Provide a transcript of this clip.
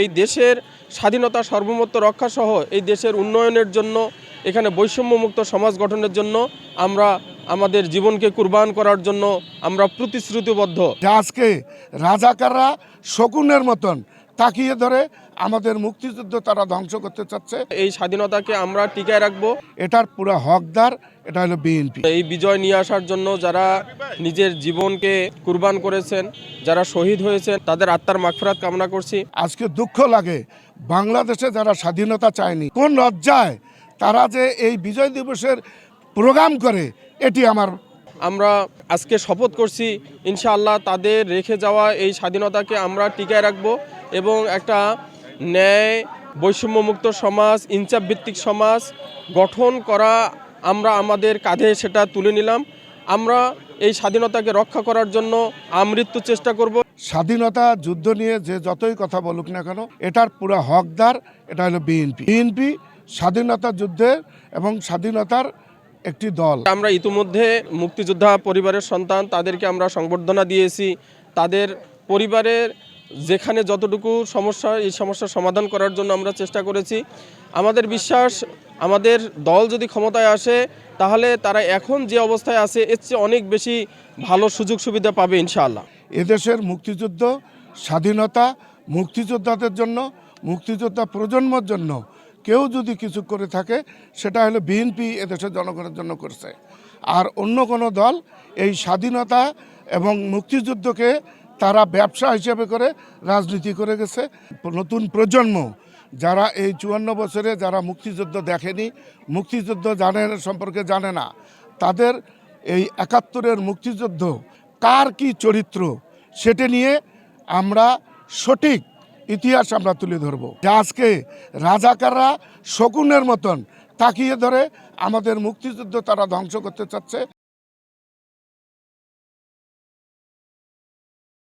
এই দেশের স্বাধীনতা সর্বমত্ত রক্ষাসহ এই দেশের উন্নয়নের জন্য, এখানে বৈষম্যমুক্ত সমাজ গঠনের জন্য আমরা আমাদের জীবনকে কুরবান করার জন্য আমরা প্রতিশ্রুতিবদ্ধ। আজকে রাজাকাররা শকুনের মতন তাকিয়ে ধরে আমাদের মুক্তিযুদ্ধ তারা ধ্বংস করতে চাচ্ছে। এই স্বাধীনতাকে আমরা টিকায় রাখব। এটার পুরো হকদার এটা হলো বিএনপি। এই বিজয় নিয়ে আসার জন্য যারা নিজের জীবনকে কুরবান করেছেন যারা শহীদ হয়েছেন তাদের আত্মার মাগফিরাত কামনা করছি। আজকে দুঃখ লাগে বাংলাদেশে যারা স্বাধীনতা চায়নি কোন লজ্জায় তারা যে এই বিজয় দিবসের প্রোগ্রাম করে এটি আমার আমরা আজকে শপথ করছি, ইনশাআল্লাহ তাদের রেখে যাওয়া এই স্বাধীনতাকে আমরা টিকায় রাখব এবং একটা ন্যায় বৈষম্যমুক্ত সমাজ ইনসাফ ভিত্তিক সমাজ গঠন করা আমরা আমাদের কাঁধে সেটা তুলে নিলাম। আমরা এই স্বাধীনতাকে রক্ষা করার জন্য আমৃত্যু চেষ্টা করব। স্বাধীনতা, যুদ্ধ নিয়ে যে যতই কথা বলুক না কেন, এটার পুরো হকদার, এটা হলো বিএনপি। বিএনপি স্বাধীনতা যুদ্ধের এবং স্বাধীনতার একটি দল। আমরা ইতিমধ্যে মুক্তিযোদ্ধা পরিবারের সন্তান তাদেরকে আমরা সংবর্ধনা দিয়েছি। তাদের পরিবারের যেখানে যতটুকু সমস্যা এই সমস্যার সমাধান করার জন্য আমরা চেষ্টা করেছি। আমাদের বিশ্বাস আমাদের দল যদি ক্ষমতায় আসে তাহলে তারা এখন যে অবস্থায় আছে এর চেয়ে অনেক বেশি ভালো সুযোগ সুবিধা পাবে ইনশাআল্লাহ। এদেশের মুক্তিযুদ্ধ স্বাধীনতা মুক্তিযোদ্ধাদের জন্য মুক্তিযোদ্ধা প্রজন্মর জন্য কেউ যদি কিছু করে থাকে, সেটা হলো বিএনপি এদেশের জনগণের জন্য করছে। আর অন্য কোনো দল এই স্বাধীনতা এবং মুক্তিযুদ্ধকে তারা ব্যবসা হিসেবে করে রাজনীতি করে গেছে। নতুন প্রজন্ম যারা এই চুয়ান্ন বছরে যারা মুক্তিযুদ্ধ দেখেনি, মুক্তিযুদ্ধ জানে সম্পর্কে জানে না, তাদের এই একাত্তরের মুক্তিযুদ্ধ কার কি চরিত্র, সেটা নিয়ে আমরা সঠিক ইতিহাস আমরা তুলে ধরব। যে আজকে রাজাকাররা শকুনের মতন তাকিয়ে ধরে আমাদের মুক্তিযুদ্ধ তারা ধ্বংস করতে চাচ্ছে